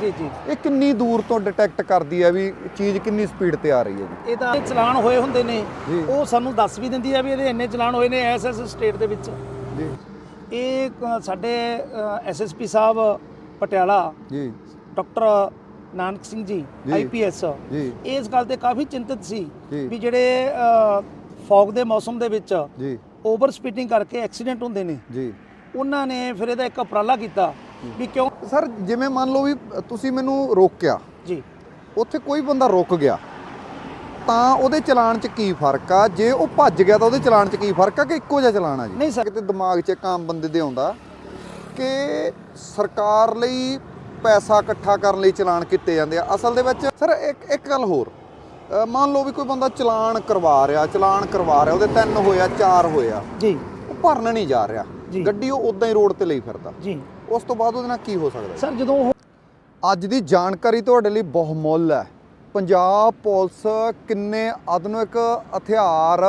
ਜੀ ਜੀ। ਇਹ ਕਿੰਨੀ ਦੂਰ ਤੋਂ ਡਿਟੈਕਟ ਕਰਦੀ ਹੈ ਵੀ ਚੀਜ਼ ਕਿੰਨੀ ਸਪੀਡ ਤੇ ਆ ਰਹੀ ਹੈ ਜੀ? ਇਹ ਤਾਂ ਚਲਾਨ ਹੋਏ ਹੁੰਦੇ ਨੇ। ਜੀ। ਉਹ ਸਾਨੂੰ ਦੱਸ ਵੀ ਦਿੰਦੀ ਆ ਵੀ ਇਹਦੇ ਇੰਨੇ ਚਲਾਨ ਹੋਏ ਨੇ ਐਸ ਐਸ ਸਟੇਟ ਦੇ ਵਿੱਚ। ਜੀ। ਇਹ ਅ, ਸਾਡੇ ਐਸਐਸਪੀ ਸਾਹਿਬ ਪਟਿਆਲਾ ਜੀ। ਡਾਕਟਰ ਨਾਨਕ ਸਿੰਘ ਜੀ ਜੀ। ਆਈਪੀਐਸ ਜੀ। ਇਸ ਗੱਲ ਤੇ ਕਾਫੀ ਚਿੰਤਤ ਸੀ ਜੀ। ਵੀ ਜਿਹੜੇ ਫੌਗ ਦੇ ਮੌਸਮ ਦੇ ਵਿੱਚ ਜੀ। ਓਵਰ ਸਪੀਡਿੰਗ ਕਰਕੇ ਐਕਸੀਡੈਂਟ ਹੁੰਦੇ ਨੇ। ਜੀ। ਉਹਨਾਂ ਨੇ ਫਿਰ ਇਹਦਾ ਇੱਕ ਉਪਰਾਲਾ ਕੀਤਾ। ਵੀ ਕਿਉਂ? ਸਰ ਜਿਵੇਂ ਮੰਨ ਲਓ ਵੀ ਤੁਸੀਂ ਮੈਨੂੰ ਰੋਕਿਆ। ਜੀ। ਉੱਥੇ ਕੋਈ ਬੰਦਾ ਰੁਕ ਗਿਆ। ਤਾਂ ਉਹਦੇ ਚਲਾਨ 'ਚ ਕੀ ਫ਼ਰਕ ਆ? ਜੇ ਉਹ ਭੱਜ ਗਿਆ ਤਾਂ ਉਹਦੇ ਚਲਾਨ 'ਚ ਕੀ ਫ਼ਰਕ ਆ ਕਿ ਇੱਕੋ ਜਿਹਾ ਚਲਾਨ ਆ ਜੀ? ਨਹੀਂ ਸਰ। ਕਿਤੇ ਦਿਮਾਗ 'ਚ ਇੱਕ ਆਮ ਬੰਦੇ ਦੇ ਆਉਂਦਾ ਕਿ ਸਰਕਾਰ ਲਈ ਪੈਸਾ ਇਕੱਠਾ ਕਰਨ ਲਈ ਚਲਾਨ ਕੀਤੇ ਜਾਂਦੇ ਆ। ਅਸਲ ਦੇ ਵਿੱਚ ਸਰ ਇੱਕ ਇੱਕ ਗੱਲ ਹੋਰ। ਮੰਨ ਲਓ ਵੀ ਕੋਈ ਬੰਦਾ ਚਲਾਨ ਕਰਵਾ ਰਿਹਾ ਚਲਾਨ ਕਰਵਾ ਰਿਹਾ ਉਹਦੇ ਤਿੰਨ ਹੋਇਆ ਚਾਰ ਹੋਇਆ ਜੀ। ਉਹ ਭਰਨ ਨਹੀਂ ਜਾ ਰਿਹਾ। ਗੱਡੀ ਉਹ ਉਦਾਂ ਹੀ ਰੋਡ ਤੇ ਲਈ ਫਿਰਦਾ। ਜੀ। ਉਸ ਤੋਂ ਬਾਅਦ ਉਹਦੇ ਨਾਲ ਕੀ ਹੋ ਸਕਦਾ? ਸਰ ਜਦੋਂ ਉਹ ਅੱਜ ਦੀ ਜਾਣਕਾਰੀ ਤੁਹਾਡੇ ਲਈ ਬਹੁਮੁੱਲ ਹੈ ਪੰਜਾਬ ਪੁਲਿਸ ਕਿੰਨੇ ਆਧੁਨਿਕ ਹਥਿਆਰ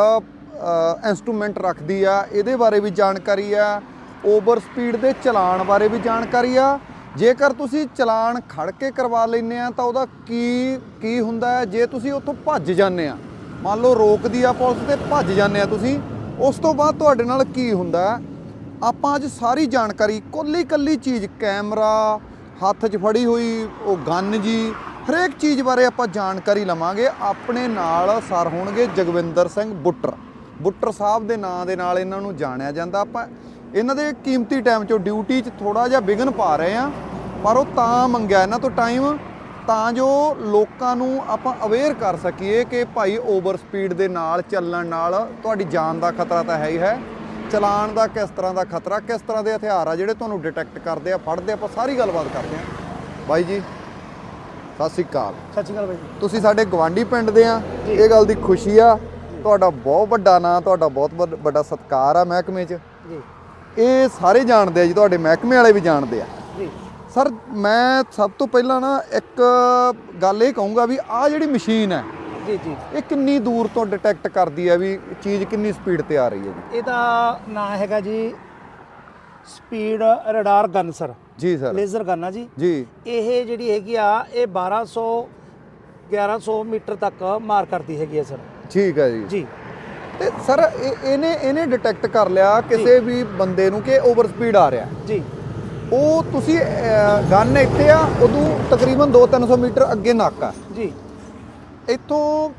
ਇਨਸਟਰੂਮੈਂਟ ਰੱਖਦੀ ਆ ਇਹਦੇ ਬਾਰੇ ਵੀ ਜਾਣਕਾਰੀ ਆ ਓਵਰ ਸਪੀਡ ਦੇ ਚਲਾਨ ਬਾਰੇ ਵੀ ਜਾਣਕਾਰੀ ਆ ਜੇਕਰ ਤੁਸੀਂ ਚਲਾਨ ਖੜ ਕੇ ਕਰਵਾ ਲੈਂਦੇ ਆ ਤਾਂ ਉਹਦਾ ਕੀ ਕੀ ਹੁੰਦਾ ਹੈ ਜੇ ਤੁਸੀਂ ਉੱਥੋਂ ਭੱਜ ਜਾਂਦੇ ਆ ਮੰਨ ਲਓ ਰੋਕਦੀ ਆ ਪੁਲਿਸ ਤੇ ਭੱਜ ਜਾਂਦੇ ਆ ਤੁਸੀਂ ਉਸ ਤੋਂ ਬਾਅਦ ਤੁਹਾਡੇ ਨਾਲ ਕੀ ਹੁੰਦਾ ਹੈ? ਆਪਾਂ ਅੱਜ ਸਾਰੀ ਜਾਣਕਾਰੀ ਕੱਲੀ ਕੱਲੀ ਚੀਜ਼, ਕੈਮਰਾ, ਹੱਥ 'ਚ ਫੜੀ ਹੋਈ ਉਹ ਗਨ ਜੀ, ਹਰੇਕ ਚੀਜ਼ ਬਾਰੇ ਆਪਾਂ ਜਾਣਕਾਰੀ ਲਵਾਂਗੇ। ਆਪਣੇ ਨਾਲ ਸਰ ਹੋਣਗੇ ਜਗਵਿੰਦਰ ਸਿੰਘ ਬੁੱਟਰ। ਬੁੱਟਰ ਸਾਹਿਬ ਦੇ ਨਾਂ ਦੇ ਨਾਲ ਇਹਨਾਂ ਨੂੰ ਜਾਣਿਆ ਜਾਂਦਾ। ਆਪਾਂ ਇਹਨਾਂ ਦੇ ਕੀਮਤੀ ਟਾਈਮ 'ਚੋਂ ਡਿਊਟੀ 'ਚ ਥੋੜਾ ਜਿਹਾ ਵਿਘਨ ਪਾ ਰਹੇ ਆ ਪਰ ਉਹ ਤਾਂ ਮੰਗਿਆ ਇਹਨਾਂ ਤੋਂ ਟਾਈਮ, ਤਾਂ ਜੋ ਲੋਕਾਂ ਨੂੰ ਆਪਾਂ ਅਵੇਅਰ ਕਰ ਸਕੀਏ ਕਿ ਭਾਈ ਓਵਰ ਸਪੀਡ ਦੇ ਨਾਲ ਚੱਲਣ ਨਾਲ ਤੁਹਾਡੀ ਜਾਨ ਦਾ ਖਤਰਾ ਤਾਂ ਹੈ ਹੀ ਹੈ। ਚਲਾਨ ਦਾ ਕਿਸ ਤਰ੍ਹਾਂ ਦਾ ਖਤਰਾ ਕਿਸ ਤਰ੍ਹਾਂ ਦੇ ਹਥਿਆਰ ਆ ਜਿਹੜੇ ਤੁਹਾਨੂੰ ਡਿਟੈਕਟ ਕਰਦੇ ਆ ਫੜਦੇ ਆ ਆਪਾਂ ਸਾਰੀ ਗੱਲਬਾਤ ਕਰਦੇ ਆ। ਬਾਈ ਜੀ ਸਤਿ ਸ਼੍ਰੀ ਅਕਾਲ। ਸਤਿ ਸ਼੍ਰੀ ਅਕਾਲ ਬਾਈ ਜੀ। ਤੁਸੀਂ ਸਾਡੇ ਗਵਾਂਢੀ ਪਿੰਡ ਦੇ ਆ। ਇਹ ਗੱਲ ਦੀ ਖੁਸ਼ੀ ਆ ਤੁਹਾਡਾ ਬਹੁਤ ਵੱਡਾ ਨਾਂ ਤੁਹਾਡਾ ਬਹੁਤ ਵੱਡ- ਸਤਿਕਾਰ ਆ ਮਹਿਕਮੇ 'ਚ। ਜੀ। ਇਹ ਸਾਰੇ ਜਾਣਦੇ ਆ ਜੀ ਤੁਹਾਡੇ ਮਹਿਕਮੇ ਵਾਲੇ ਵੀ ਜਾਣਦੇ ਆ। ਜੀ। ਸਰ ਮੈਂ ਸਭ ਤੋਂ ਪਹਿਲਾਂ ਨਾ ਇੱਕ ਗੱਲ ਇਹ ਕਹੂੰਗਾ ਵੀ ਆਹ ਜਿਹੜੀ ਮਸ਼ੀਨ ਹੈ ਜੀ ਜੀ। ਇਹ ਕਿੰਨੀ ਦੂਰ ਤੋਂ ਡਿਟੈਕਟ ਕਰਦੀ ਹੈ ਵੀ ਚੀਜ਼ ਕਿੰਨੀ ਸਪੀਡ ਤੇ ਆ ਰਹੀ ਹੈ ਜੀ? ਇਹਦਾ ਨਾਂ ਹੈਗਾ ਜੀ ਸਪੀਡ ਰਡਾਰ ਗਨ ਸਰ ਜੀ ਸਰ ਲੇਜ਼ਰ ਗਨ ਆ ਜੀ। ਜੀ। ਇਹ ਜਿਹੜੀ ਹੈਗੀ ਆ ਇਹ 1200 1100 ਮੀਟਰ ਤੱਕ ਮਾਰ ਕਰਦੀ ਹੈਗੀ ਆ ਸਰ ਠੀਕ ਹੈ ਜੀ। ਜੀ। ਤੇ ਸਰ ਇਹ ਇਹਨੇ ਇਹਨੇ ਡਿਟੈਕਟ ਕਰ ਲਿਆ ਕਿਸੇ ਵੀ ਬੰਦੇ ਨੂੰ ਕਿ ਓਵਰ ਸਪੀਡ ਆ ਰਿਹਾ। ਜੀ। ਉਹ ਤੁਸੀਂ ਗਨ ਇੱਥੇ ਆ ਉਦੋਂ ਤਕਰੀਬਨ 2-300 ਮੀਟਰ ਅੱਗੇ ਨਾਕਾ ਜੀ। ਇੱਥੋਂ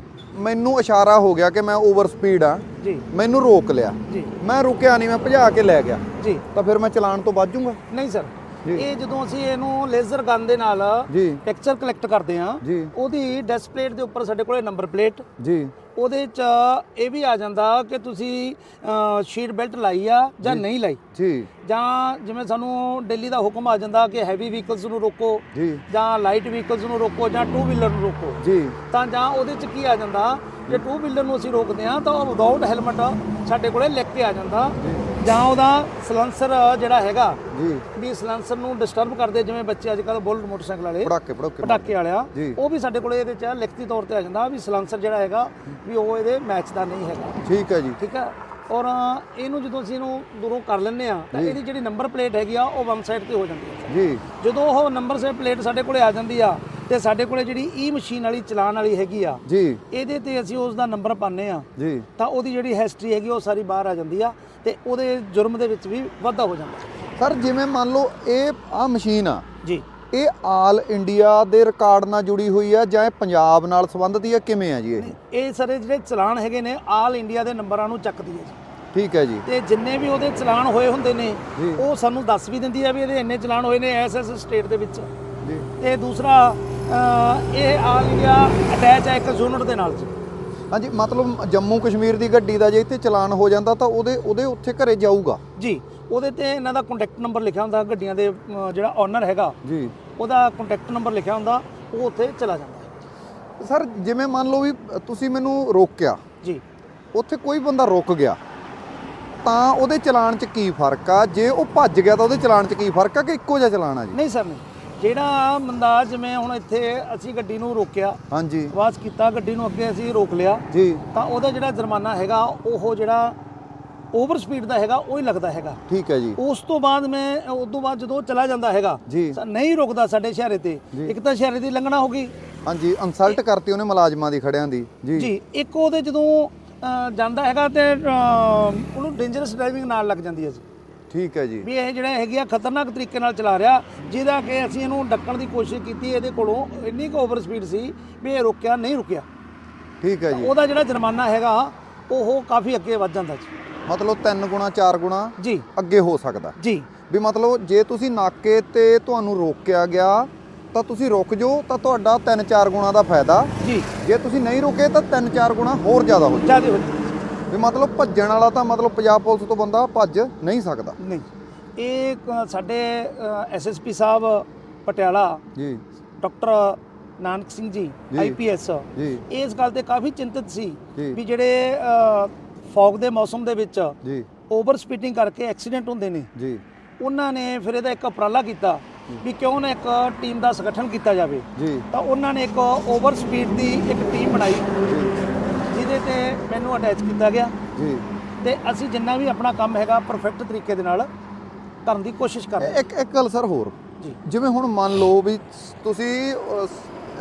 ਮੈਨੂੰ ਇਸ਼ਾਰਾ ਹੋ ਗਿਆ ਕਿ ਮੈਂ ਓਵਰ ਸਪੀਡ ਆ। ਜੀ। ਮੈਨੂੰ ਰੋਕ ਲਿਆ। ਜੀ। ਮੈਂ ਰੁਕਿਆ ਨਹੀਂ ਮੈਂ ਭਜਾ ਕੇ ਲੈ ਗਿਆ। ਜੀ। ਤਾਂ ਫਿਰ ਮੈਂ ਚਲਾਨ ਤੋਂ ਬਚ ਜਾਊਂਗਾ ਨਹੀਂ ਸਰ। ਇਹ ਜਦੋਂ ਅਸੀਂ ਇਹਨੂੰ ਲੇਜ਼ਰ ਗਨ ਦੇ ਨਾਲ ਪਿਕਚਰ ਕਲੈਕਟ ਕਰਦੇ ਆ ਉਹਦੀ ਡਿਸਪਲੇਟ ਦੇ ਉੱਪਰ ਸਾਡੇ ਕੋਲੇ ਨੰਬਰ ਪਲੇਟ ਜੀ। ਉਹਦੇ ਚ ਇਹ ਵੀ ਆ ਜਾਂਦਾ ਕਿ ਤੁਸੀਂ ਸ਼ੀਟ ਬੈਲਟ ਲਾਈ ਆ ਜਾਂ ਨਹੀਂ ਲਾਈ। ਜੀ। ਜਾਂ ਜਿਵੇਂ ਸਾਨੂੰ ਦਿੱਲੀ ਦਾ ਹੁਕਮ ਆ ਜਾਂਦਾ ਕਿ ਹੈਵੀ ਵਹੀਕਲਸ ਨੂੰ ਰੋਕੋ ਜੀ। ਜਾਂ ਲਾਈਟ ਵਹੀਕਲਸ ਨੂੰ ਰੋਕੋ ਜਾਂ ਟੂ ਵੀਲਰ ਨੂੰ ਰੋਕੋ। ਜੀ। ਤਾਂ ਜਾਂ ਉਹਦੇ ਚ ਕੀ ਆ ਜਾਂਦਾ ਜੇ ਟੂ ਵੀਲਰ ਨੂੰ ਅਸੀਂ ਰੋਕਦੇ ਆ ਤਾਂ ਉਹ ਵਿਦਆਊਟ ਹੈਲਮਟ ਸਾਡੇ ਕੋਲੇ ਲਿਖ ਕੇ ਆ ਜਾਂਦਾ। ਜਾਂ ਉਹਦਾ ਸਲੈਂਸਰ ਜਿਹੜਾ ਹੈਗਾ ਜੀ। ਵੀ ਸਲੈਂਸਰ ਨੂੰ ਡਿਸਟਰਬ ਕਰਦੇ ਜਿਵੇਂ ਬੱਚੇ ਅੱਜ ਕੱਲ ਬੁਲਟ ਮੋਟਰਸਾਈਕਲ ਵਾਲੇ ਪੜਾਕੇ ਪੜਾਕੇ ਪਟਾਕੇ ਵਾਲਿਆ। ਉਹ ਵੀ ਸਾਡੇ ਕੋਲੇ ਇਹਦੇ ਚ ਲਿਖਤੀ ਤੌਰ ਤੇ ਆ ਜਾਂਦਾ ਵੀ ਸਲੈਂਸਰ ਜਿਹੜਾ ਹੈਗਾ ਵੀ ਉਹ ਇਹਦੇ ਮੈਚ ਦਾ ਨਹੀਂ ਹੈਗਾ। ਠੀਕ ਹੈ ਜੀ। ਠੀਕ ਹੈ? ਔਰ ਇਹਨੂੰ ਜਦੋਂ ਅਸੀਂ ਇਹਨੂੰ ਦੂਰੋਂ ਕਰ ਲੈਂਦੇ ਆ ਤਾਂ ਇਹਦੀ ਜਿਹੜੀ ਨੰਬਰ ਪਲੇਟ ਹੈਗੀ ਆ ਉਹ ਵਨ ਸਾਈਡ ਤੇ ਹੋ ਜਾਂਦੀ ਹੈ। ਜੀ। ਜਦੋਂ ਉਹ ਨੰਬਰ ਸੇ ਪਲੇਟ ਸਾਡੇ ਕੋਲੇ ਆ ਜਾਂਦੀ ਆ ਤੇ ਸਾਡੇ ਕੋਲੇ ਜਿਹੜੀ ਈ ਮਸ਼ੀਨ ਵਾਲੀ ਚਲਾਨ ਵਾਲੀ ਹੈਗੀ ਆ ਜੀ। ਇਹਦੇ ਤੇ ਅਸੀਂ ਉਸ ਦਾ ਨੰਬਰ ਪਾਉਂਦੇ ਆ। ਜੀ। ਤਾਂ ਉਹਦੀ ਜਿਹੜੀ ਹਿਸਟਰੀ ਹੈਗੀ ਉਹ ਸਾਰੀ ਬਾਹਰ ਆ ਜਾਂਦੀ ਆ ਤੇ ਉਹਦੇ ਜੁਰਮ ਦੇ ਵਿੱਚ ਵੀ ਵਾਧਾ ਹੋ ਜਾਂਦਾ। ਸਰ ਜਿਵੇਂ ਮੰਨ ਲਓ ਇਹ ਆ ਮਸ਼ੀਨ ਆ ਜੀ। ਇਹ ਆਲ ਇੰਡੀਆ ਦੇ ਰਿਕਾਰਡ ਨਾਲ ਜੁੜੀ ਹੋਈ ਆ ਜਾਂ ਇਹ ਪੰਜਾਬ ਨਾਲ ਸੰਬੰਧਿਤ ਆ ਕਿਵੇਂ ਆ ਜੀ ਇਹ? ਇਹ ਸਾਰੇ ਜਿਹੜੇ ਚਲਾਨ ਹੈਗੇ ਨੇ ਆਲ ਇੰਡੀਆ ਦੇ ਨੰਬਰਾਂ ਨੂੰ ਚੱਕਦੀ ਹੈ ਜੀ। ਠੀਕ ਹੈ ਜੀ। ਤੇ ਜਿੰਨੇ ਵੀ ਉਹਦੇ ਚਲਾਨ ਹੋਏ ਹੁੰਦੇ ਨੇ। ਉਹ ਸਾਨੂੰ ਦੱਸ ਵੀ ਦਿੰਦੀ ਆ ਵੀ ਇਹਦੇ ਇੰਨੇ ਚਲਾਨ ਹੋਏ ਨੇ ਐਸ ਐਸ ਸਟੇਟ ਦੇ ਵਿੱਚ। ਜੀ। ਤੇ ਦੂਸਰਾ ਇਹ ਆਲ ਇੰਡੀਆ ਅਟੈਚ ਹੈ ਇੱਕ ਯੂਨਿਟ ਦੇ ਨਾਲ ਜੀ। ਹਾਂਜੀ ਮਤਲਬ ਜੰਮੂ ਕਸ਼ਮੀਰ ਦੀ ਗੱਡੀ ਦਾ ਜੇ ਇੱਥੇ ਚਲਾਨ ਹੋ ਜਾਂਦਾ ਤਾਂ ਉਹਦੇ ਉਹਦੇ ਉੱਥੇ ਘਰੇ ਜਾਊਗਾ? ਜੀ ਉਹਦੇ ਤੇ ਇਹਨਾਂ ਦਾ ਕੰਟੈਕਟ ਨੰਬਰ ਲਿਖਿਆ ਹੁੰਦਾ ਗੱਡੀਆਂ ਦੇ ਜਿਹੜਾ ਓਨਰ ਹੈਗਾ। ਜੀ। ਉਹਦਾ ਕੰਟੈਕਟ ਨੰਬਰ ਲਿਖਿਆ ਹੁੰਦਾ ਉਹ ਉੱਥੇ ਚਲਾ ਜਾਂਦਾ ਸਰ ਜਿਵੇਂ ਮੰਨ ਲਓ ਵੀ ਤੁਸੀਂ ਮੈਨੂੰ ਰੋਕਿਆ। ਜੀ। ਉੱਥੇ ਕੋਈ ਬੰਦਾ ਰੁਕ ਗਿਆ। ਤਾਂ ਉਹਦੇ ਚਲਾਨ 'ਚ ਕੀ ਫ਼ਰਕ ਆ? ਜੇ ਉਹ ਭੱਜ ਗਿਆ ਤਾਂ ਉਹਦੇ ਚਲਾਨ 'ਚ ਕੀ ਫ਼ਰਕ ਆ ਕਿ ਇੱਕੋ ਜਿਹਾ ਚਲਾਨ ਆ ਜੀ? ਨਹੀਂ ਸਰ ਨਹੀਂ। ਜਿਹੜਾ ਬੰਦਾ ਜਿਵੇਂ ਹੁਣ ਇੱਥੇ ਅਸੀਂ ਗੱਡੀ ਨੂੰ ਰੋਕਿਆ ਹਾਂਜੀ। ਆਵਾਜ਼ ਕੀਤਾ ਗੱਡੀ ਨੂੰ ਅੱਗੇ ਅਸੀਂ ਰੋਕ ਲਿਆ ਜੀ। ਤਾਂ ਉਹਦਾ ਜਿਹੜਾ ਜੁਰਮਾਨਾ ਹੈਗਾ ਉਹ ਜਿਹੜਾ ਓਵਰ ਸਪੀਡ ਦਾ ਹੈਗਾ ਉਹ ਹੀ ਲੱਗਦਾ ਹੈਗਾ। ਠੀਕ ਹੈ ਜੀ। ਉਸ ਤੋਂ ਬਾਅਦ ਮੈਂ ਉਸ ਤੋਂ ਬਾਅਦ ਜਦੋਂ ਚਲਾ ਜਾਂਦਾ ਹੈਗਾ ਜੀ। ਨਹੀਂ ਰੁਕਦਾ ਸਾਡੇ ਸ਼ਹਿਰੇ ਤੇ। ਇੱਕ ਤਾਂ ਸ਼ਹਿਰੇ ਦੀ ਲੰਘਣਾ ਹੋ ਗਈ। ਹਾਂਜੀ ਇਨਸਲਟ ਕਰਤੀ ਉਹਨੇ ਮੁਲਾਜ਼ਮਾਂ ਦੀ ਖੜਿਆਂ ਦੀ। ਜੀ। ਜੀ ਇੱਕ ਉਹਦੇ ਜਦੋਂ ਜਾਂਦਾ ਹੈਗਾ ਤੇ ਉਹਨੂੰ ਡੇਂਜਰਸ ਡਰਾਈਵਿੰਗ ਨਾਲ ਲੱਗ ਜਾਂਦੀ ਹੈ ਜੀ। ਠੀਕ ਹੈ ਜੀ। ਵੀ ਇਹ ਜਿਹੜਾ ਹੈਗੀ ਆ ਖਤਰਨਾਕ ਤਰੀਕੇ ਨਾਲ ਚਲਾ ਰਿਹਾ ਜਿਹਦਾ ਕਿ ਅਸੀਂ ਇਹਨੂੰ ਡੱਕਣ ਦੀ ਕੋਸ਼ਿਸ਼ ਕੀਤੀ ਇਹਦੇ ਕੋਲੋਂ ਇੰਨੀ ਕੁ ਓਵਰ ਸਪੀਡ ਸੀ ਵੀ ਇਹ ਰੁਕਿਆ ਨਹੀਂ ਰੁਕਿਆ। ਠੀਕ ਹੈ ਜੀ। ਉਹਦਾ ਜਿਹੜਾ ਜੁਰਮਾਨਾ ਹੈਗਾ ਉਹ ਕਾਫੀ ਅੱਗੇ ਵੱਧ ਜਾਂਦਾ ਜੀ। ਮਤਲਬ 3 ਗੁਣਾ 4 ਗੁਣਾ ਜੀ। ਅੱਗੇ ਹੋ ਸਕਦਾ। ਜੀ। ਵੀ ਮਤਲਬ ਜੇ ਤੁਸੀਂ ਨਾਕੇ ਤੇ ਤੁਹਾਨੂੰ ਰੋਕਿਆ ਗਿਆ ਤਾਂ ਤੁਸੀਂ ਰੁਕ ਜਾਓ ਤਾਂ ਤੁਹਾਡਾ 3-4 ਗੁਣਾ ਦਾ ਫਾਇਦਾ। ਜੀ। ਜੇ ਤੁਸੀਂ ਨਹੀਂ ਰੁਕੇ ਤਾਂ 3-4 ਗੁਣਾ ਹੋਰ ਜ਼ਿਆਦਾ ਹੋ ਜ਼ਿਆਦਾ ਹੋ ਜਾਂਦਾ ਜਾਊ। ਵੀ ਮਤਲਬ ਭੱਜਣ ਵਾਲਾ ਤਾਂ ਮਤਲਬ ਪੰਜਾਬ ਪੁਲਿਸ ਤੋਂ ਬੰਦਾ ਭੱਜ ਨਹੀਂ ਸਕਦਾ। ਨਹੀਂ। ਇਹ ਇੱਕ ਸਾਡੇ ਐਸਐਸਪੀ ਸਾਹਿਬ ਪਟਿਆਲਾ ਜੀ। ਡਾਕਟਰ ਨਾਨਕ ਸਿੰਘ ਜੀ ਜੀ। ਆਈਪੀਐਸ ਜੀ। ਇਸ ਗੱਲ ਤੇ ਕਾਫੀ ਚਿੰਤਤ ਸੀ ਜੀ। ਵੀ ਜਿਹੜੇ ਫੌਗ ਦੇ ਮੌਸਮ ਦੇ ਵਿੱਚ ਜੀ। ਓਵਰ ਸਪੀਡਿੰਗ ਕਰਕੇ ਐਕਸੀਡੈਂਟ ਹੁੰਦੇ ਨੇ। ਜੀ। ਉਹਨਾਂ ਨੇ ਫਿਰ ਇਹਦਾ ਇੱਕ ਉਪਰਾਲਾ ਕੀਤਾ ਵੀ ਕਿਉਂ ਨਾ ਇੱਕ ਟੀਮ ਦਾ ਸੰਗਠਨ ਕੀਤਾ ਜਾਵੇ। ਜੀ। ਤਾਂ ਉਹਨਾਂ ਨੇ ਇੱਕ ਓਵਰ ਸਪੀਡ ਦੀ ਇੱਕ ਟੀਮ ਬਣਾਈ। ਤੇ ਮੈਨੂੰ ਅਟੈਚ ਕੀਤਾ ਗਿਆ। ਜੀ। ਤੇ ਅਸੀਂ ਜਿੰਨਾ ਵੀ ਆਪਣਾ ਕੰਮ ਹੈਗਾ ਪਰਫੈਕਟ ਤਰੀਕੇ ਦੇ ਨਾਲ ਕਰਨ ਦੀ ਕੋਸ਼ਿਸ਼ ਕਰ ਰਹੇ ਇੱਕ ਇੱਕ ਗੱਲ ਸਰ ਹੋਰ। ਜੀ। ਜਿਵੇਂ ਹੁਣ ਮੰਨ ਲਓ ਵੀ ਤੁਸੀਂ ਅਹ,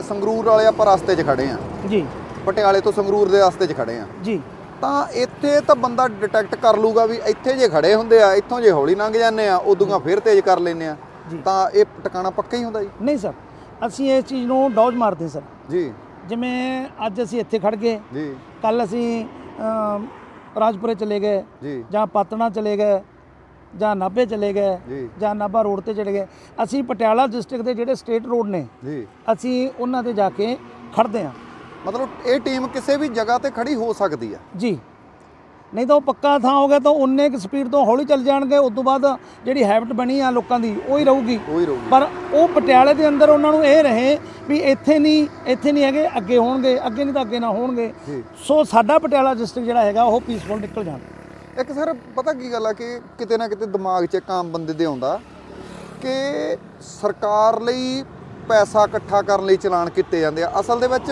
ਸੰਗਰੂਰ ਵਾਲੇ ਆਪਾਂ ਰਸਤੇ 'ਚ ਖੜੇ ਆ ਜੀ। ਪਟਿਆਲੇ ਤੋਂ ਸੰਗਰੂਰ ਦੇ ਰਸਤੇ 'ਚ ਖੜੇ ਆ ਜੀ। ਤਾਂ ਇੱਥੇ ਤਾਂ ਬੰਦਾ ਡਿਟੈਕਟ ਕਰ ਲੂਗਾ ਵੀ ਇੱਥੇ ਜੇ ਖੜੇ ਹੁੰਦੇ ਆ ਇੱਥੋਂ ਜੇ ਹੌਲੀ ਲੰਘ ਜਾਂਦੇ ਆ ਉਦੋਂ ਫਿਰ ਤੇਜ਼ ਕਰ ਲੈਂਦੇ ਆ। ਜੀ। ਤਾਂ ਇਹ ਟਿਕਾਣਾ ਪੱਕਾ ਹੀ ਹੁੰਦਾ ਜੀ? ਨਹੀਂ ਸਰ ਅਸੀਂ ਇਸ ਚੀਜ਼ ਨੂੰ ਡੌਜ ਮਾਰਦੇ ਸਰ। ਜੀ। ਜਿਵੇਂ ਅੱਜ ਅਸੀਂ ਇੱਥੇ ਖੜ ਗਏ ਜੀ। ਕੱਲ ਅਸੀਂ ਰਾਜਪੁਰੇ ਚਲੇ ਗਏ ਜੀ। ਜਾਂ ਪਾਤਣਾ ਚਲੇ ਗਏ ਜਾਂ ਨਾਭੇ ਚਲੇ ਗਏ ਜੀ। ਨਾਭਾ ਰੋਡ ਤੇ ਚਲੇ ਗਏ। ਅਸੀਂ ਪਟਿਆਲਾ ਡਿਸਟ੍ਰਿਕਟ ਦੇ ਜਿਹੜੇ ਸਟੇਟ ਰੋਡ ਨੇ ਜੀ। ਅਸੀਂ ਉਹਨਾਂ ਤੇ ਜਾ ਕੇ ਖੜਦੇ ਹਾਂ। ਮਤਲਬ ਇਹ ਟੀਮ ਕਿਸੇ ਵੀ ਜਗ੍ਹਾ ਤੇ ਖੜੀ ਹੋ ਸਕਦੀ ਆ ਜੀ। ਨਹੀਂ ਤਾਂ ਉਹ ਪੱਕਾ ਥਾਂ ਹੋ ਗਿਆ ਤਾਂ ਉਨੇ ਕੁ ਸਪੀਡ ਤੋਂ ਹੌਲੀ ਚੱਲ ਜਾਣਗੇ ਉਸ ਤੋਂ ਬਾਅਦ ਜਿਹੜੀ ਹੈਬਿਟ ਬਣੀ ਆ ਲੋਕਾਂ ਦੀ ਉਹ ਹੀ ਰਹੂਗੀ। ਉਹੀ ਰਹੂਗੀ। ਪਰ ਉਹ ਪਟਿਆਲੇ ਦੇ ਅੰਦਰ ਉਹਨਾਂ ਨੂੰ ਇਹ ਰਹੇ ਵੀ ਇੱਥੇ ਨਹੀਂ ਇੱਥੇ ਨਹੀਂ ਹੈਗੇ ਅੱਗੇ ਹੋਣਗੇ ਅੱਗੇ ਨਹੀਂ ਤਾਂ ਅੱਗੇ ਨਾ ਹੋਣਗੇ। ਜੀ। ਸੋ ਸਾਡਾ ਪਟਿਆਲਾ ਡਿਸਟ੍ਰਿਕਟ ਜਿਹੜਾ ਹੈਗਾ ਉਹ ਪੀਸਫੁਲ ਨਿਕਲ ਜਾਣਾ। ਇੱਕ ਸਰ ਪਤਾ ਕੀ ਗੱਲ ਆ ਕਿ ਕਿਤੇ ਨਾ ਕਿਤੇ ਦਿਮਾਗ 'ਚ ਇੱਕ ਆਮ ਬੰਦੇ ਦੇ ਆਉਂਦਾ ਕਿ ਸਰਕਾਰ ਲਈ ਪੈਸਾ ਇਕੱਠਾ ਕਰਨ ਲਈ ਚਲਾਨ ਕੀਤੇ ਜਾਂਦੇ ਆ। ਅਸਲ ਦੇ ਵਿੱਚ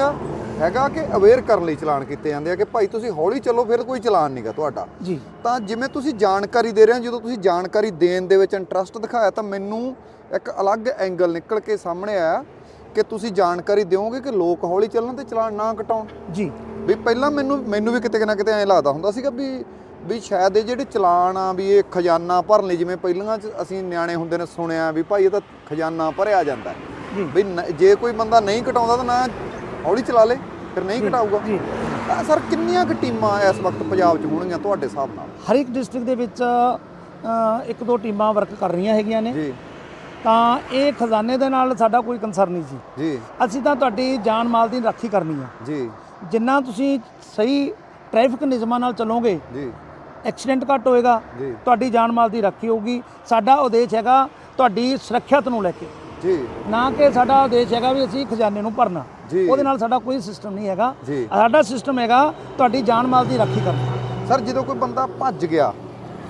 ਹੈਗਾ ਕਿ ਅਵੇਅਰ ਕਰਨ ਲਈ ਚਲਾਨ ਕੀਤੇ ਜਾਂਦੇ ਆ ਕਿ ਭਾਈ ਤੁਸੀਂ ਹੌਲੀ ਚੱਲੋ ਫਿਰ ਕੋਈ ਚਲਾਨ ਨਹੀਂਗਾ ਤੁਹਾਡਾ। ਜੀ। ਤਾਂ ਜਿਵੇਂ ਤੁਸੀਂ ਜਾਣਕਾਰੀ ਦੇ ਰਹੇ ਹੋ ਜਦੋਂ ਤੁਸੀਂ ਜਾਣਕਾਰੀ ਦੇਣ ਦੇ ਵਿੱਚ ਇੰਟਰਸਟ ਦਿਖਾਇਆ ਤਾਂ ਮੈਨੂੰ ਇੱਕ ਅਲੱਗ ਐਂਗਲ ਨਿਕਲ ਕੇ ਸਾਹਮਣੇ ਆਇਆ ਕਿ ਤੁਸੀਂ ਜਾਣਕਾਰੀ ਦਿਓਗੇ ਕਿ ਲੋਕ ਹੌਲੀ ਚੱਲਣ ਤੇ ਚਲਾਨ ਨਾ ਕਟਾਉਣ। ਜੀ। ਵੀ ਪਹਿਲਾਂ ਮੈਨੂੰ ਮੈਨੂੰ ਵੀ ਕਿਤੇ ਨਾ ਕਿਤੇ ਐਂ ਲੱਗਦਾ ਹੁੰਦਾ ਸੀਗਾ ਵੀ ਵੀ ਸ਼ਾਇਦ ਇਹ ਜਿਹੜੇ ਚਲਾਨ ਆ ਵੀ ਇਹ ਖਜ਼ਾਨਾ ਭਰਨ ਲਈ ਜਿਵੇਂ ਪਹਿਲਾਂ ਅਸੀਂ ਨਿਆਣੇ ਹੁੰਦੇ ਨੇ ਸੁਣਿਆ ਵੀ ਭਾਈ ਇਹ ਤਾਂ ਖਜ਼ਾਨਾ ਭਰਿਆ ਜਾਂਦਾ। ਵੀ ਜੇ ਕੋਈ ਬੰਦਾ ਨਹੀਂ ਕਟਾਉਂਦਾ ਤਾਂ ਨਾ ਹੌਲੀ ਚਲਾ ਲੇ ਫਿਰ ਨਹੀਂ ਕਟਾਊਗਾ ਜੀ। ਸਰ ਕਿੰਨੀਆਂ ਕੁ ਟੀਮਾਂ ਇਸ ਵਕਤ ਪੰਜਾਬ 'ਚ ਹੋਣਗੀਆਂ ਤੁਹਾਡੇ ਹਿਸਾਬ ਨਾਲ? ਹਰ ਇੱਕ ਡਿਸਟ੍ਰਿਕਟ ਦੇ ਵਿੱਚ ਇੱਕ ਦੋ ਟੀਮਾਂ ਵਰਕ ਕਰ ਰਹੀਆਂ ਹੈਗੀਆਂ ਨੇ। ਜੀ। ਤਾਂ ਇਹ ਖਜ਼ਾਨੇ ਦੇ ਨਾਲ ਸਾਡਾ ਕੋਈ ਕੰਸਰਨ ਨਹੀਂ ਸੀ। ਜੀ। ਅਸੀਂ ਤਾਂ ਤੁਹਾਡੀ ਜਾਨ ਮਾਲ ਦੀ ਰਾਖੀ ਕਰਨੀ ਆ। ਜੀ। ਜਿੰਨਾ ਤੁਸੀਂ ਸਹੀ ਟ੍ਰੈਫਿਕ ਨਿਯਮਾਂ ਨਾਲ ਚੱਲੋਗੇ ਜੀ। ਐਕਸੀਡੈਂਟ ਘੱਟ ਹੋਏਗਾ ਤੁਹਾਡੀ ਜਾਨ ਮਾਲ ਦੀ ਰਾਖੀ ਹੋਊਗੀ। ਸਾਡਾ ਉਦੇਸ਼ ਹੈਗਾ ਤੁਹਾਡੀ ਸੁਰੱਖਿਅਤ ਨੂੰ ਲੈ ਕੇ। ਜੀ। ਨਾ ਕਿ ਸਾਡਾ ਉਦੇਸ਼ ਹੈਗਾ ਵੀ ਅਸੀਂ ਖਜ਼ਾਨੇ ਨੂੰ ਭਰਨਾ। ਉਹਦੇ ਨਾਲ ਸਾਡਾ ਕੋਈ ਸਿਸਟਮ ਨਹੀਂ ਹੈਗਾ। ਸਾਡਾ ਸਿਸਟਮ ਹੈਗਾ ਤੁਹਾਡੀ ਜਾਨ ਮਾਲ ਦੀ ਰਾਖੀ ਕਰਨਾ। ਸਰ ਜਦੋਂ ਕੋਈ ਬੰਦਾ ਭੱਜ ਗਿਆ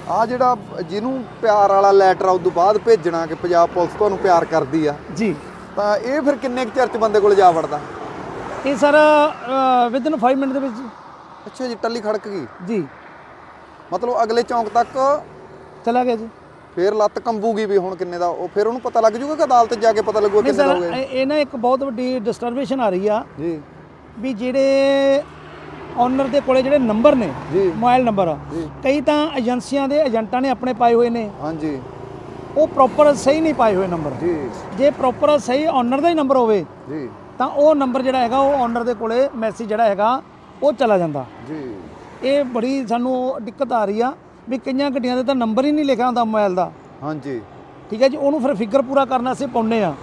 ਆ ਜਿਹੜਾ ਜਿਹਨੂੰ ਪਿਆਰ ਵਾਲਾ ਲੈਟਰ ਆ ਉਦੋਂ ਬਾਅਦ ਭੇਜਣਾ ਕਿ ਪੰਜਾਬ ਪੁਲਿਸ ਤੁਹਾਨੂੰ ਪਿਆਰ ਕਰਦੀ ਆ। ਜੀ। ਤਾਂ ਇਹ ਫਿਰ ਕਿੰਨੇ ਕੁ ਚਿਰ ਚ ਬੰਦੇ ਕੋਲ ਜਾ ਵੜਦਾ? ਇਹ ਸਰ ਵਿਦਨ 5 ਮਿੰਟ ਦੇ ਵਿੱਚ ਅੱਛਾ ਜੀ ਟੱਲੀ ਖੜਕ ਗਈ। ਜੀ। ਮਤਲਬ ਅਗਲੇ ਚੌਂਕ ਤੱਕ ਚਲਾ ਗਿਆ ਜੀ। ਫੇਰ ਲੱਤ ਕੰਬੂਗੀ ਵੀ ਹੁਣ ਕਿੰਨੇ ਦਾ ਉਹ ਫਿਰ ਉਹਨੂੰ ਪਤਾ ਲੱਗ ਜਾਊਗਾ ਕਿ ਅਦਾਲਤ 'ਚ ਜਾ ਕੇ ਪਤਾ ਲੱਗੂਗਾ ਨਹੀਂ ਕਿੰਨੇ ਦਾ ਸਰ ਹੋ ਗਿਆ ਇਹ ਇਹ ਨਾ ਇੱਕ ਬਹੁਤ ਵੱਡੀ ਡਿਸਟਰਬੇਸ਼ਨ ਆ ਰਹੀ ਆ ਜੀ। ਵੀ ਜਿਹੜੇ ਓਨਰ ਦੇ ਕੋਲੇ ਜਿਹੜੇ ਨੰਬਰ ਨੇ ਜੀ। ਮੋਬਾਈਲ ਨੰਬਰ ਜੀ। ਕਈ ਤਾਂ ਏਜੰਸੀਆਂ ਦੇ ਏਜੰਟਾਂ ਨੇ ਆਪਣੇ ਪਾਏ ਹੋਏ ਨੇ। ਹਾਂਜੀ। ਉਹ ਪ੍ਰੋਪਰ ਸਹੀ ਨਹੀਂ ਪਾਏ ਹੋਏ ਨੰਬਰ ਜੀ। ਜੇ ਪ੍ਰੋਪਰ ਸਹੀ ਓਨਰ ਦਾ ਹੀ ਨੰਬਰ ਹੋਵੇ ਜੀ। ਤਾਂ ਉਹ ਨੰਬਰ ਜਿਹੜਾ ਹੈਗਾ ਉਹ ਓਨਰ ਦੇ ਕੋਲੇ ਮੈਸੇਜ ਜਿਹੜਾ ਹੈਗਾ ਉਹ ਚਲਾ ਜਾਂਦਾ। ਜੀ। ਇਹ ਬੜੀ ਸਾਨੂੰ ਦਿੱਕਤ ਆ ਰਹੀ ਆ। ਵੀ ਕਈਆਂ ਗੱਡੀਆਂ ਦੇ ਤਾਂ ਨੰਬਰ ਹੀ ਨਹੀਂ ਲਿਖਿਆ ਹੁੰਦਾ ਮੋਬਾਈਲ ਦਾ। ਹਾਂਜੀ। ਠੀਕ ਹੈ ਜੀ ਉਹਨੂੰ ਫਿਰ ਫਿਗਰ ਪੂਰਾ ਕਰਨ ਅਸੀਂ ਪਾਉਂਦੇ ਆ।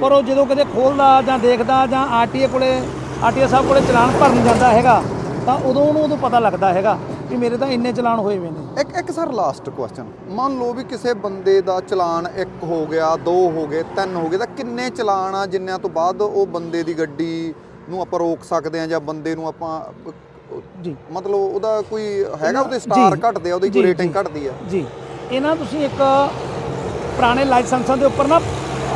ਪਰ ਉਹ ਜਦੋਂ ਕਦੇ ਖੋਲਦਾ ਜਾਂ ਦੇਖਦਾ ਜਾਂ ਆਰਟੀਏ ਕੋਲੇ ਆਰਟੀਏ ਸਾਹਿਬ ਕੋਲੇ ਚਲਾਨ ਭਰਨ ਜਾਂਦਾ ਹੈਗਾ ਤਾਂ ਉਦੋਂ ਉਹਨੂੰ ਉਦੋਂ ਪਤਾ ਲੱਗਦਾ ਹੈਗਾ ਕਿ ਮੇਰੇ ਤਾਂ ਇੰਨੇ ਚਲਾਨ ਹੋਏ ਹੋਏ ਨੇ। ਇੱਕ ਇੱਕ ਸਰ ਲਾਸਟ ਕੁਐਸਚਨ ਮੰਨ ਲਓ ਵੀ ਕਿਸੇ ਬੰਦੇ ਦਾ ਚਲਾਨ ਇੱਕ ਹੋ ਗਿਆ ਦੋ ਹੋ ਗਏ ਤਿੰਨ ਹੋ ਗਏ ਤਾਂ ਕਿੰਨੇ ਚਲਾਨ ਆ ਜਿੰਨਿਆਂ ਤੋਂ ਬਾਅਦ ਉਹ ਬੰਦੇ ਦੀ ਗੱਡੀ ਨੂੰ ਆਪਾਂ ਰੋਕ ਸਕਦੇ ਆ ਜਾਂ ਬੰਦੇ ਨੂੰ ਆਪਾਂ ਜੀ। ਮਤਲਬ ਉਹਦਾ ਕੋਈ ਹੈਗਾ ਉਹਦੇ ਸਟਾਰ ਘਟਦੇ ਆ ਉਹਦੀ ਕੋਈ ਰੇਟਿੰਗ। ਘਟਦੀ ਆ? ਜੀ। ਇਹਨਾਂ ਤੁਸੀਂ ਇੱਕ ਪੁਰਾਣੇ ਲਾਇਸੈਂਸਾਂ ਦੇ ਉੱਪਰ ਨਾ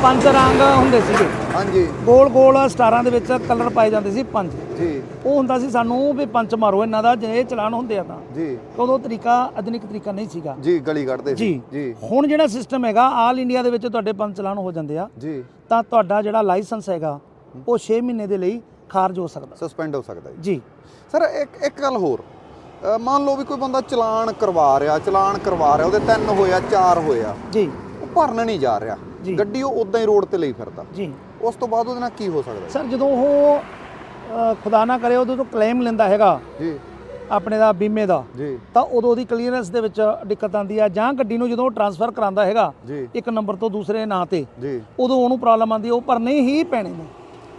ਪੰਜ ਰੰਗ ਹੁੰਦੇ ਸੀਗੇ। ਹਾਂਜੀ। ਗੋਲ ਗੋਲ ਸਟਾਰਾਂ ਦੇ ਵਿੱਚ ਕਲਰ ਪਾਏ ਜਾਂਦੇ ਸੀ ਪੰਜ। ਜੀ। ਉਹ ਹੁੰਦਾ ਸੀ ਸਾਨੂੰ ਵੀ ਪੰਚ ਮਾਰੋ ਇਹਨਾਂ ਦਾ ਜੇ ਇਹ ਚਲਾਨ ਹੁੰਦੇ ਆ ਤਾਂ। ਜੀ। ਉਦੋਂ ਤਰੀਕਾ ਆਧੁਨਿਕ ਤਰੀਕਾ ਨਹੀਂ ਸੀਗਾ। ਜੀ ਗਲੀ ਕੱਢਦੇ ਸੀ। ਜੀ। ਹੁਣ ਜਿਹੜਾ ਸਿਸਟਮ ਹੈਗਾ ਆਲ ਇੰਡੀਆ ਦੇ ਵਿੱਚ ਤੁਹਾਡੇ ਪੰਜ ਚਲਾਨ ਹੋ ਜਾਂਦੇ ਆ। ਜੀ। ਤਾਂ ਤੁਹਾਡਾ ਜਿਹੜਾ ਲਾਇਸੈਂਸ ਹੈਗਾ ਉਹ 6 ਮਹੀਨੇ ਦੇ ਲਈ ਖਾਰਜ ਹੋ ਸਕਦਾ। ਸਸਪੈਂਡ ਹੋ ਸਕਦਾ ਜੀ। ਸਰ ਇੱਕ ਇੱਕ ਗੱਲ ਹੋਰ। ਅ, ਮੰਨ ਲਓ ਵੀ ਕੋਈ ਬੰਦਾ ਚਲਾਨ ਕਰਵਾ ਰਿਹਾ ਚਲਾਨ ਕਰਵਾ ਰਿਹਾ ਉਹਦੇ ਤਿੰਨ ਹੋਇਆ ਚਾਰ ਹੋਇਆ। ਜੀ। ਉਹ ਭਰਨ ਨਹੀਂ ਜਾ ਰਿਹਾ। ਜੀ। ਗੱਡੀ ਉਹ ਉਦਾਂ ਹੀ ਰੋਡ ਤੇ ਲਈ ਫਿਰਦਾ। ਜੀ। ਉਸ ਤੋਂ ਬਾਅਦ ਉਹਦੇ ਨਾਲ ਕੀ ਹੋ ਸਕਦਾ ਸਰ ਜਦੋਂ ਉਹ ਅ, ਖੁਦਾ ਨਾ ਕਰੇ ਉਦੋਂ ਤੋਂ ਕਲੇਮ ਲੈਂਦਾ ਹੈਗਾ। ਜੀ। ਆਪਣੇ ਦਾ ਬੀਮੇ ਦਾ। ਜੀ। ਤਾਂ ਉਦੋਂ ਉਹਦੀ ਕਲੀਅਰੈਂਸ ਦੇ ਵਿੱਚ ਦਿੱਕਤ ਆਉਂਦੀ ਆ ਜਾਂ ਗੱਡੀ ਨੂੰ ਜਦੋਂ ਟਰਾਂਸਫਰ ਕਰਾਉਂਦਾ ਹੈਗਾ ਜੀ। ਇੱਕ ਨੰਬਰ ਤੋਂ ਦੂਸਰੇ ਨਾਂ ਤੇ ਜੀ। ਉਦੋਂ ਉਹਨੂੰ ਪ੍ਰੋਬਲਮ ਆਉਂਦੀ ਆ, ਉਹ ਭਰਨੇ ਹੀ ਪੈਣੇ ਨੇ।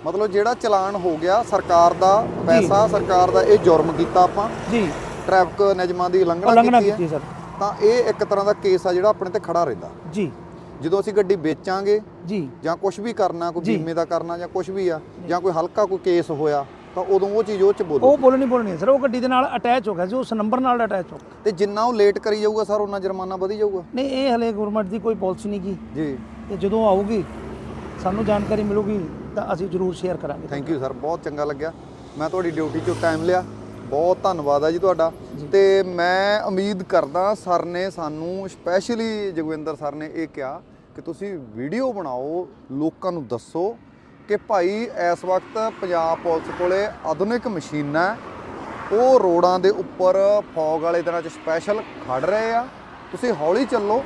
ਮਤਲਬ ਜਿਹੜਾ ਚਲਾਨ ਹੋ ਗਿਆ ਸਰਕਾਰ ਦਾ ਪੈਸਾ ਸਰਕਾਰ ਦਾ ਇਹ ਜੁਰਮ ਕੀਤਾ ਆਪਾਂ। ਜੀ। ਟ੍ਰੈਫਿਕ ਨਿਯਮਾਂ ਦੀ ਉਲੰਘਣਾ ਕੀਤੀ ਹੈ। ਤਾਂ ਇਹ ਇੱਕ ਤਰ੍ਹਾਂ ਦਾ ਕੇਸ ਆ ਜਿਹੜਾ ਆਪਣੇ ਤੇ ਖੜਾ ਰਹਿੰਦਾ। ਜੀ। ਜਦੋਂ ਅਸੀਂ ਗੱਡੀ ਵੇਚਾਂਗੇ ਜੀ। ਜਾਂ ਕੁਝ ਵੀ ਕਰਨਾ ਕੋਈ। ਬੀਮੇ ਦਾ ਕਰਨਾ ਜਾਂ ਕੁਝ ਵੀ ਆ ਜਾਂ ਕੋਈ ਹਲਕਾ ਕੋਈ ਕੇਸ ਹੋਇਆ ਤਾਂ ਉਦੋਂ ਉਹ ਚੀਜ਼ ਉਹ ਚ ਬੋਲੋ। ਉਹ ਬੋਲਣੀ ਬੋਲਣੀ ਸਰ ਉਹ ਗੱਡੀ ਦੇ ਨਾਲ ਅਟੈਚ ਹੋ ਗਿਆ ਸੀ ਉਸ ਨੰਬਰ ਨਾਲ ਅਟੈਚ ਹੋ ਗਿਆ। ਤੇ ਜਿੰਨਾ ਉਹ ਲੇਟ ਕਰੀ ਜਾਊਗਾ ਸਰ ਉਹਨਾਂ ਜੁਰਮਾਨਾ ਵਧੀ ਜਾਊਗਾ। ਨਹੀਂ ਇਹ ਹਲੇ ਗਵਰਨਮੈਂਟ ਦੀ ਕੋਈ ਪਾਲਿਸੀ ਨਹੀਂ ਕੀ ਜੀ। ਤੇ ਜਦੋਂ ਆਊਗੀ ਸਾਨੂੰ ਜਾਣਕਾਰੀ ਮਿਲੂਗੀ। ਤਾਂ ਅਸੀਂ ਜ਼ਰੂਰ ਸ਼ੇਅਰ ਕਰਾਂਗੇ। ਥੈਂਕ ਯੂ ਸਰ ਬਹੁਤ ਚੰਗਾ ਲੱਗਿਆ। ਮੈਂ ਤੁਹਾਡੀ ਡਿਊਟੀ ਚੋਂ ਟਾਈਮ ਲਿਆ। ਬਹੁਤ ਧੰਨਵਾਦ ਆ ਜੀ ਤੁਹਾਡਾ। ਤੇ ਮੈਂ ਉਮੀਦ ਕਰਦਾ ਸਰ ਨੇ ਸਾਨੂੰ ਸਪੈਸ਼ਲੀ ਜਗਵਿੰਦਰ ਸਰ ਨੇ ਇਹ ਕਿਹਾ ਕਿ ਤੁਸੀਂ ਵੀਡੀਓ ਬਣਾਓ ਲੋਕਾਂ ਨੂੰ ਦੱਸੋ ਕਿ ਭਾਈ ਇਸ ਵਕਤ ਪੰਜਾਬ ਪੁਲਿਸ ਕੋਲੇ ਆਧੁਨਿਕ ਮਸ਼ੀਨਾਂ। ਉਹ ਰੋਡਾਂ ਦੇ ਉੱਪਰ ਫੌਗ ਵਾਲੇ ਦਿਨਾਂ 'ਚ ਸਪੈਸ਼ਲ ਖੜ ਰਹੇ ਆ। ਤੁਸੀਂ ਹੌਲੀ ਚੱਲੋ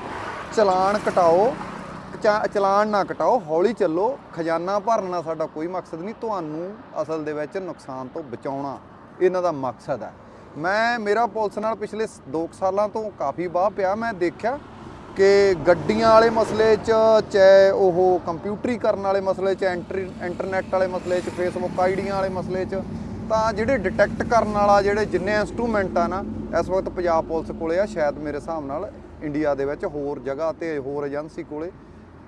ਚਲਾਨ ਕਟਾਓ। ਚਲਾਨ ਨਾ ਕਟਾਓ, ਹੌਲੀ ਚੱਲੋ, ਖਜ਼ਾਨਾ ਭਰਨਾ ਸਾਡਾ ਕੋਈ ਮਕਸਦ ਨਹੀਂ, ਤੁਹਾਨੂੰ ਅਸਲ ਦੇ ਵਿੱਚ ਨੁਕਸਾਨ ਤੋਂ ਬਚਾਉਣਾ, ਇਹਨਾਂ ਦਾ ਮਕਸਦ ਹੈ। ਮੈਂ, ਮੇਰਾ ਪੁਲਿਸ ਨਾਲ ਪਿਛਲੇ 2 ਸਾਲਾਂ ਤੋਂ ਕਾਫੀ ਵਾਹ ਪਿਆ, ਮੈਂ ਦੇਖਿਆ ਕਿ ਗੱਡੀਆਂ ਵਾਲੇ ਮਸਲੇ 'ਚ, ਚਾਹੇ ਉਹ ਕੰਪਿਊਟਰੀਕਰਨ ਵਾਲੇ ਮਸਲੇ 'ਚ, ਐਂਟਰੀ, ਇੰਟਰਨੈਟ ਵਾਲੇ ਮਸਲੇ 'ਚ, ਫੇਸਬੁੱਕ ਆਈਡੀਆਂ ਵਾਲੇ ਮਸਲੇ 'ਚ, ਤਾਂ ਜਿਹੜੇ ਡਿਟੈਕਟ ਕਰਨ ਵਾਲਾ, ਜਿਹੜੇ ਜਿੰਨੇ ਇਨਸਟਰੂਮੈਂਟ ਆ ਨਾ, ਇਸ ਵਕਤ ਪੰਜਾਬ ਪੁਲਿਸ ਕੋਲੇ ਆ, ਸ਼ਾਇਦ ਮੇਰੇ ਹਿਸਾਬ ਨਾਲ ਇੰਡੀਆ ਦੇ ਵਿੱਚ ਹੋਰ ਜਗ੍ਹਾ ਤੇ ਹੋਰ ਏਜੰਸੀ ਕੋਲੇ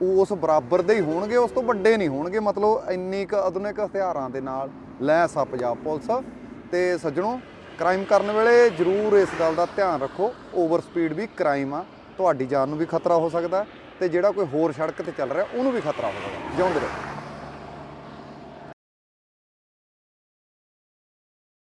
ਉਸ ਬਰਾਬਰ ਦੇ ਹੀ ਹੋਣਗੇ, ਉਸ ਤੋਂ ਵੱਡੇ ਨਹੀਂ ਹੋਣਗੇ। ਮਤਲਬ ਇੰਨੀ ਕੁ ਆਧੁਨਿਕ ਹਥਿਆਰਾਂ ਦੇ ਨਾਲ ਲੈਸ ਆ ਪੰਜਾਬ ਪੁਲਿਸ। ਤੇ ਸੱਜਣੋ ਕ੍ਰਾਈਮ ਕਰਨ ਵੇਲੇ ਜ਼ਰੂਰ ਇਸ ਗੱਲ ਦਾ ਧਿਆਨ ਰੱਖੋ। ਓਵਰ ਸਪੀਡ ਵੀ ਕ੍ਰਾਈਮ ਆ। ਤੁਹਾਡੀ ਜਾਨ ਨੂੰ ਵੀ ਖਤਰਾ ਹੋ ਸਕਦਾ ਹੈ ਤੇ ਜਿਹੜਾ ਕੋਈ ਹੋਰ ਸੜਕ ਤੇ ਚੱਲ ਰਿਹਾ, ਉਹਨੂੰ ਵੀ ਖਤਰਾ ਹੋ ਸਕਦਾ ਜਿਉਂਦੇ ਰਹੋ।